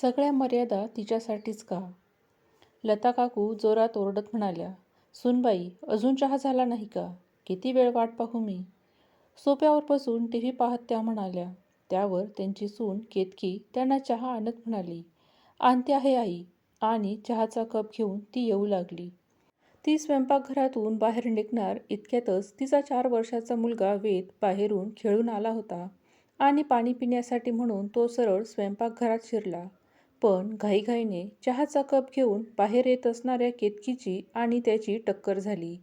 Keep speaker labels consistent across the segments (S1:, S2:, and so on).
S1: सगळ्या मर्यादा तिच्यासाठीच का? लता काकू जोरात ओरडत म्हणाल्या सुनबाई अजून चहा झाला नाही का? किती वेळ वाट पाहू मी? सोप्यावर बसून टी व्ही पाहत त्या म्हणाल्या. त्यावर त्यांची सून केतकी त्यांना चहा आणत म्हणाली आणते आहे आई. आणि चहाचा कप घेऊन ती येऊ लागली. ती स्वयंपाकघरातून बाहेर निघणार इतक्यातच तिचा चार वर्षाचा मुलगा वेद बाहेरून खेळून आला होता आणि पाणी पिण्यासाठी म्हणून तो सरळ स्वयंपाकघरात शिरला. पण घाईघाईने चहाचा कप घेऊन बाहेर येत असणाऱ्या केतकीची आणि त्याची टक्कर झाली.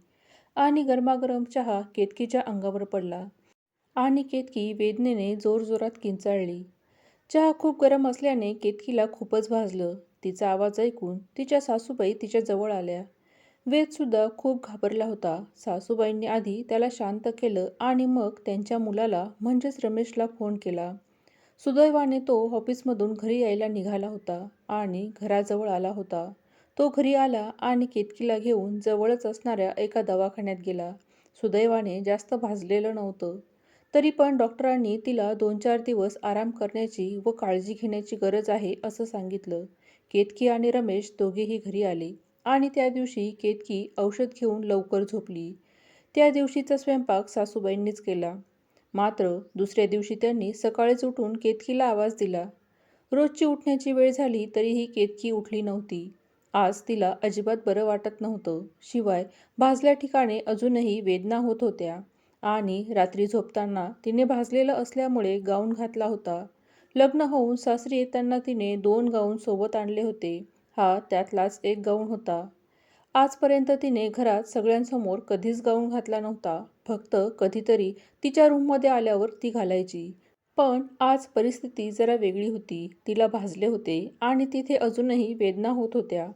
S1: आणि गरमागरम चहा केतकीच्या अंगावर पडला. आणि केतकी वेदनेने जोरजोरात किंचाळली. चहा खूप गरम असल्याने केतकीला खूपच भाजलं. तिचा आवाज ऐकून तिच्या सासूबाई तिच्या जवळ आल्या. वेदसुद्धा खूप घाबरला होता. सासूबाईंनी आधी त्याला शांत केलं आणि मग त्यांच्या मुलाला म्हणजेच रमेशला फोन केला. सुदैवाने तो ऑफिसमधून घरी यायला निघाला होता आणि घराजवळ आला होता. तो घरी आला आणि केतकीला घेऊन जवळच असणाऱ्या एका दवाखान्यात गेला. सुदैवाने जास्त भाजलेलं नव्हतं. तरी पण डॉक्टरांनी तिला दोन चार दिवस आराम करण्याची व काळजी घेण्याची गरज आहे असं सांगितलं. केतकी आणि रमेश दोघेही घरी आले आणि त्या दिवशी केतकी औषध घेऊन लवकर झोपली. त्या दिवशीचा स्वयंपाक सासूबाईंनीच केला. मात्र दुसऱ्या दिवशी त्यांनी सकाळीच उठून केतकीला आवाज दिला. रोजची उठण्याची वेळ झाली तरीही केतकी उठली नव्हती. आज तिला अजिबात बरं वाटत नव्हतं. शिवाय भाजल्या ठिकाणी अजूनही वेदना होत होत्या. आणि रात्री झोपताना तिने भाजलेलं असल्यामुळे गाऊन घातला होता. लग्न होऊन सासरी येताना तिने दोन गाऊन सोबत आणले होते. हा त्यातलाच एक गाऊन होता. आजपर्यंत तिने घरात सगळ्यांसमोर कधीच गाऊन घातला नव्हता. फक्त कधीतरी तिच्या रूममध्ये आल्यावर ती घालायची. पण आज परिस्थिती जरा वेगळी होती. तिला भाजले होते आणि तिथे अजूनही वेदना होत होत्या.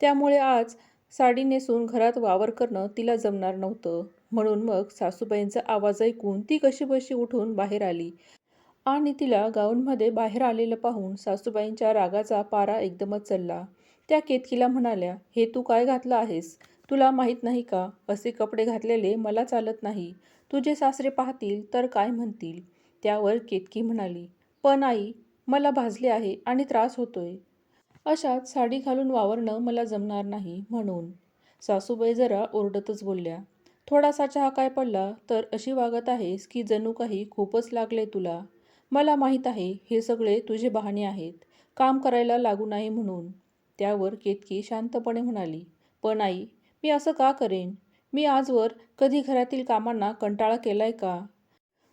S1: त्यामुळे आज साडी नेसून घरात वावर करणं तिला जमणार नव्हतं. म्हणून मग सासूबाईंचा आवाज ऐकून ती कशी बशी उठून बाहेर आली. आणि तिला गाऊनमध्ये बाहेर आलेलं पाहून सासूबाईंच्या रागाचा पारा एकदमच चढला. त्या केतकीला म्हणाल्या हे तू काय घातलं आहेस? तुला माहीत नाही का? असे कपडे घातलेले मला चालत नाही. तुझे सासरे पाहतील तर काय म्हणतील? त्यावर केतकी म्हणाली पण आई मला भाजले आहे आणि त्रास होतोय. अशात साडी घालून वावरणं मला जमणार नाही म्हणून. सासूबाई जरा ओरडतच बोलल्या थोडासा चहा काय पडला तर अशी वागत आहेस की जणू काही खूपच लागले तुला. मला माहीत आहे हे सगळे तुझे बहाणे आहेत. काम करायला लागू नाही म्हणून. त्यावर केतकी शांतपणे म्हणाली पण आई मी असं का करेन? मी आजवर कधी घरातील कामांना कंटाळा केलाय का?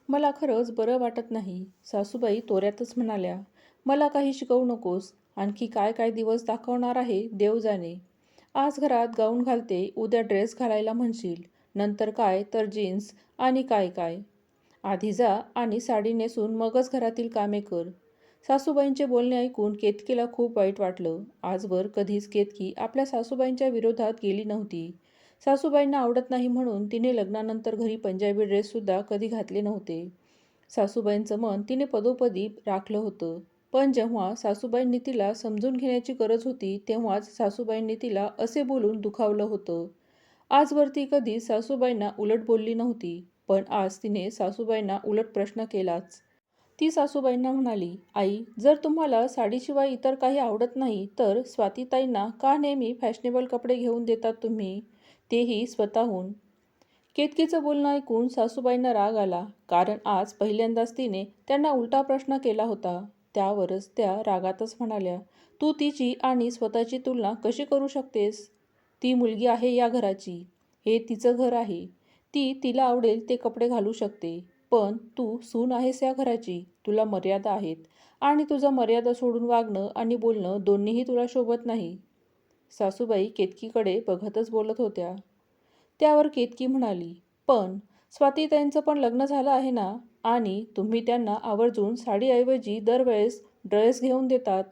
S1: मला खरंच बरं वाटत नाही सासूबाई तोऱ्यातच म्हणाल्या. मला काही शिकवू नकोस आणखी काय काय दिवस दाखवणार आहे देव जाणे आज घरात गाऊन घालते उद्या ड्रेस घालायला म्हणशील. नंतर काय? तर जीन्स आणि काय काय? आधी जा आणि साडी नेसून मगच घरातील कामे कर. सासूबाईंचे बोलणे ऐकून केतकीला खूप वाईट वाटलं. आजवर कधीच केतकी आपल्या सासूबाईंच्या विरोधात गेली नव्हती. सासूबाईंना आवडत नाही म्हणून तिने लग्नानंतर घरी पंजाबी ड्रेससुद्धा कधी घातले नव्हते. सासूबाईंचं मन तिने पदोपदी राखलं होतं. पण जेव्हा सासूबाईंनी तिला समजून घेण्याची गरज होती तेव्हाच सासूबाईंनी तिला असे बोलून दुखावलं होतं. आजवर ती कधी सासूबाईंना उलट बोलली नव्हती पण आज तिने सासूबाईंना उलट प्रश्न केलाच. ती सासूबाईंना म्हणाली आई जर तुम्हाला साडीशिवाय इतर काही आवडत नाही तर स्वातीताईंना का नेहमी फॅशनेबल कपडे घेऊन देतात तुम्ही? तेही स्वतःहून. केतकीचं बोलणं ऐकून सासूबाईंना राग आला कारण आज पहिल्यांदाच तिने त्यांना उलटा प्रश्न केला होता. त्यावरच त्या रागातच म्हणाल्या तू तिची आणि स्वतःची तुलना कशी करू शकतेस? ती मुलगी आहे या घराची. हे तिचं घर आहे. ती तिला आवडेल ते कपडे घालू शकते. पण तू सून आहेस या घराची तुला मर्यादा आहेत. आणि तुझं मर्यादा सोडून वागणं आणि बोलणं दोन्हीही तुला शोभत नाही. सासूबाई केतकीकडे बघतच बोलत होत्या. त्यावर केतकी म्हणाली पण स्वातीताईंचं पण लग्न झालं आहे ना? आणि तुम्ही त्यांना आवर्जून साडीऐवजी दरवेळेस ड्रेस घेऊन देतात.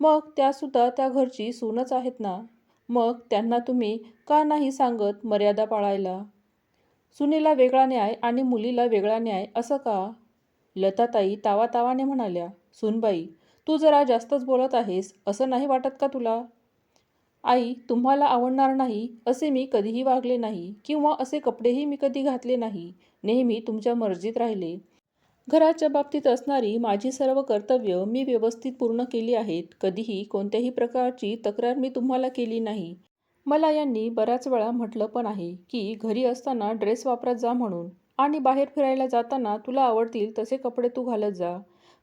S1: मग त्यासुद्धा त्या घरची सूनच आहेत ना? मग त्यांना तुम्ही का नाही सांगत मर्यादा पाळायला? सुनेला वेगळा न्याय आणि मुलीला वेगळा न्याय असं का? लताताई तावातावाने म्हणाल्या सुनबाई तू जरा जास्तच बोलत आहेस असं नाही वाटत का तुला? आई तुम्हाला आवडणार नाही असे मी कधीही वागले नाही किंवा असे कपडेही मी कधी घातले नाही नेहमी तुमच्या मर्जीत राहिले. घराच्या बाबतीत असणारी माझी सर्व कर्तव्य मी व्यवस्थित पूर्ण केली आहेत कधीही कोणत्याही प्रकारची तक्रार मी तुम्हाला केली नाही. मला यांनी बऱ्याच वेळा म्हटलं पण आहे की घरी असताना ड्रेस वापरत जा म्हणून आणि बाहेर फिरायला जाताना तुला आवडतील तसे कपडे तू घालत जा.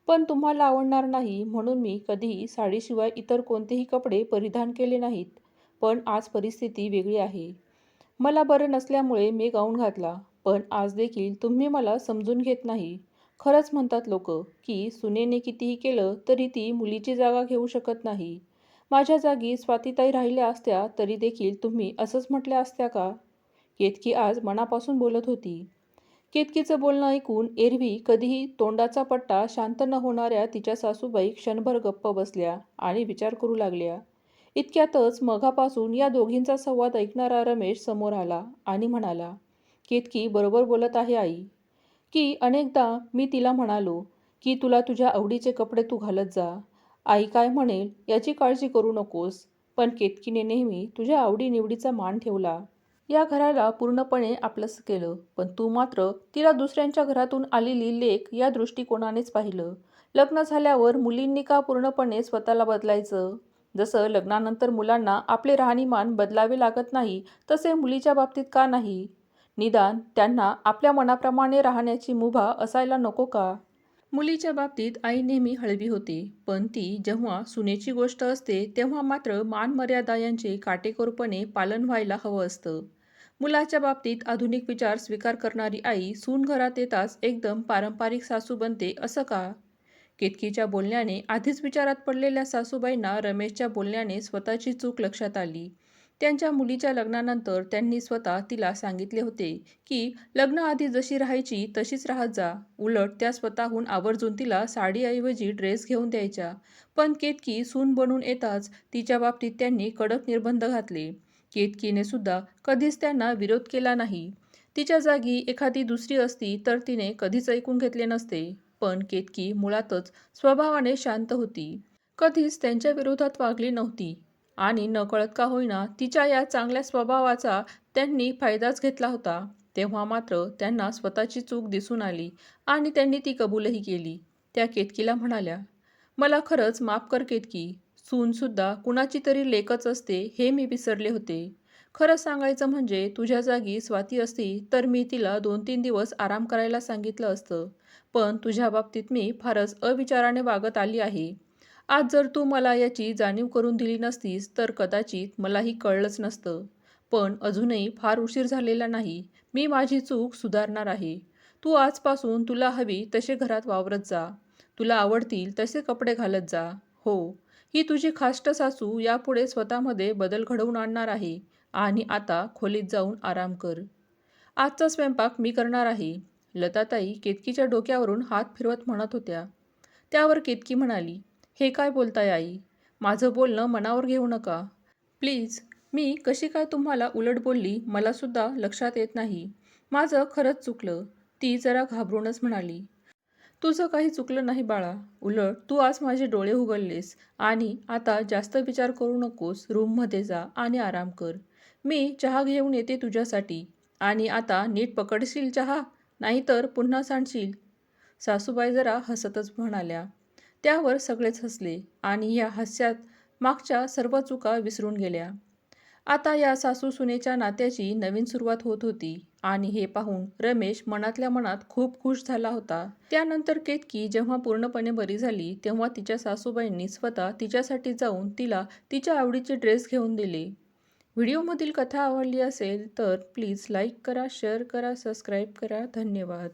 S1: पण तुम्हाला आवडणार नाही म्हणून मी कधीही साडीशिवाय इतर कोणतेही कपडे परिधान केले नाहीत. पण आज परिस्थिती वेगळी आहे. मला बरं नसल्यामुळे मी गाऊन घातला. पण आज देखील तुम्ही मला समजून घेत नाही. खरंच म्हणतात लोक की सुनेने कितीही केलं तरी ती मुलीची जागा घेऊ शकत नाही. माझ्या जागी स्वातीताई राहिल्या असत्या तरी देखील तुम्ही असंच म्हटल्या असत्या का? केतकी आज मनापासून बोलत होती. केतकीचं बोलणं ऐकून एरवी कधीही तोंडाचा पट्टा शांत न होणाऱ्या तिच्या सासूबाई क्षणभर गप्प बसल्या आणि विचार करू लागल्या. इतक्यातच मघापासून या दोघींचा संवाद ऐकणारा रमेश समोर आला आणि म्हणाला केतकी बरोबर बोलत आहे आई. की अनेकदा मी तिला म्हणालो की तुला तुझ्या आवडीचे कपडे तू घालत जा. आई काय म्हणेल याची काळजी करू नकोस. पण केतकीने नेहमी तुझ्या आवडीनिवडीचा मान ठेवला. या घराला पूर्णपणे आपलंच केलं पण तू मात्र तिला दुसऱ्यांच्या घरातून आलेली लेख या दृष्टिकोनानेच पाहिलं. लग्न झाल्यावर मुलींनी का पूर्णपणे स्वतःला बदलायचं? जसं लग्नानंतर मुलांना आपले राहणीमान बदलावे लागत नाही तसे मुलीच्या बाबतीत का नाही? निदान त्यांना आपल्या मनाप्रमाणे राहण्याची मुभा असायला नको का? मुलीच्या बाबतीत आई नेहमी हळवी होते पण ती जेव्हा सुनेची गोष्ट असते तेव्हा मात्र मान मर्यादा यांचे काटेकोरपणे पालन व्हायला हवं असतं. मुलाच्या बाबतीत आधुनिक विचार स्वीकार करणारी आई सून घरात येताच एकदम पारंपरिक सासू बनते असं का? केतकीच्या बोलण्याने आधीच विचारात पडलेल्या सासूबाईंना रमेशच्या बोलण्याने स्वतःची चूक लक्षात आली. त्यांच्या मुलीच्या लग्नानंतर त्यांनी स्वतः तिला सांगितले होते की लग्नाआधी जशी राहायची तशीच राहत जा. उलट त्या स्वतःहून आवर्जून तिला साडीऐवजी ड्रेस घेऊन द्यायच्या. पण केतकी सून बनून येताच तिच्या बाबतीत त्यांनी कडक निर्बंध घातले. केतकीने सुद्धा कधीच त्यांना विरोध केला नाही. तिच्या जागी एखादी दुसरी असती तर तिने कधीच ऐकून घेतले नसते. पण केतकी मुळातच स्वभावाने शांत होती. कधीच त्यांच्या विरोधात वागली नव्हती. आणि नकळत का होईना तिच्या या चांगल्या स्वभावाचा त्यांनी फायदाच घेतला होता. तेव्हा मात्र त्यांना स्वतःची चूक दिसून आली आणि त्यांनी ती कबूलही केली. त्या केतकीला म्हणाल्या मला खरंच माफ कर केतकी. सूनसुद्धा कुणाची तरी लेकच असते हे मी विसरले होते. खरं सांगायचं म्हणजे तुझ्या जागी स्वाती असती तर मी तिला दोन तीन दिवस आराम करायला सांगितलं असतं. पण तुझ्या बाबतीत मी फारच अविचाराने वागत आली आहे. आज जर तू मला याची जाणीव करून दिली नसतीस तर कदाचित मलाही कळलंच नसतं. पण अजूनही फार उशीर झालेला नाही. मी माझी चूक सुधारणार आहे. तू आजपासून तुला हवी तसे घरात वावरत जा. तुला आवडतील तसे कपडे घालत जा. हो ही तुझी खाष्ट सासू यापुढे स्वतःमध्ये बदल घडवून आणणार आहे आणि आता खोलीत जाऊन आराम कर. आजचा स्वयंपाक मी करणार आहे. लताताई केतकीच्या डोक्यावरून हात फिरवत म्हणत होत्या. त्यावर केतकी म्हणाली हे काय बोलताय आई? माझं बोलणं मनावर घेऊ नका. प्लीज मी कशी काय तुम्हाला उलट बोलली मलासुद्धा लक्षात येत नाही. माझं खरंच चुकलं. ती जरा घाबरूनच म्हणाली. तुझं काही चुकलं नाही बाळा. उलट तू आज माझे डोळे उघडलेस आणि आता जास्त विचार करू नकोस. रूममध्ये जा आणि आराम कर. मी चहा घेऊन येते तुझ्यासाठी. आणि आता नीट पकडशील चहा? नाहीतर पुन्हा सांडशील? सासूबाई जरा हसतच म्हणाल्या. त्यावर सगळेच हसले आणि या हास्यात मागच्या सर्व चुका विसरून गेल्या. आता या सासू सुनेच्या नात्याची नवीन सुरुवात होत होती आणि हे पाहून रमेश मनातल्या मनात खूप खुश झाला होता. त्यानंतर केतकी जेव्हा पूर्णपणे बरी झाली तेव्हा तिच्या सासूबाईंनी स्वतः तिच्यासाठी जाऊन तिला तिच्या आवडीचे ड्रेस घेऊन दिले. व्हिडिओमधील कथा आवडली असेल तर प्लीज लाईक करा शेअर करा सबस्क्राईब करा. धन्यवाद.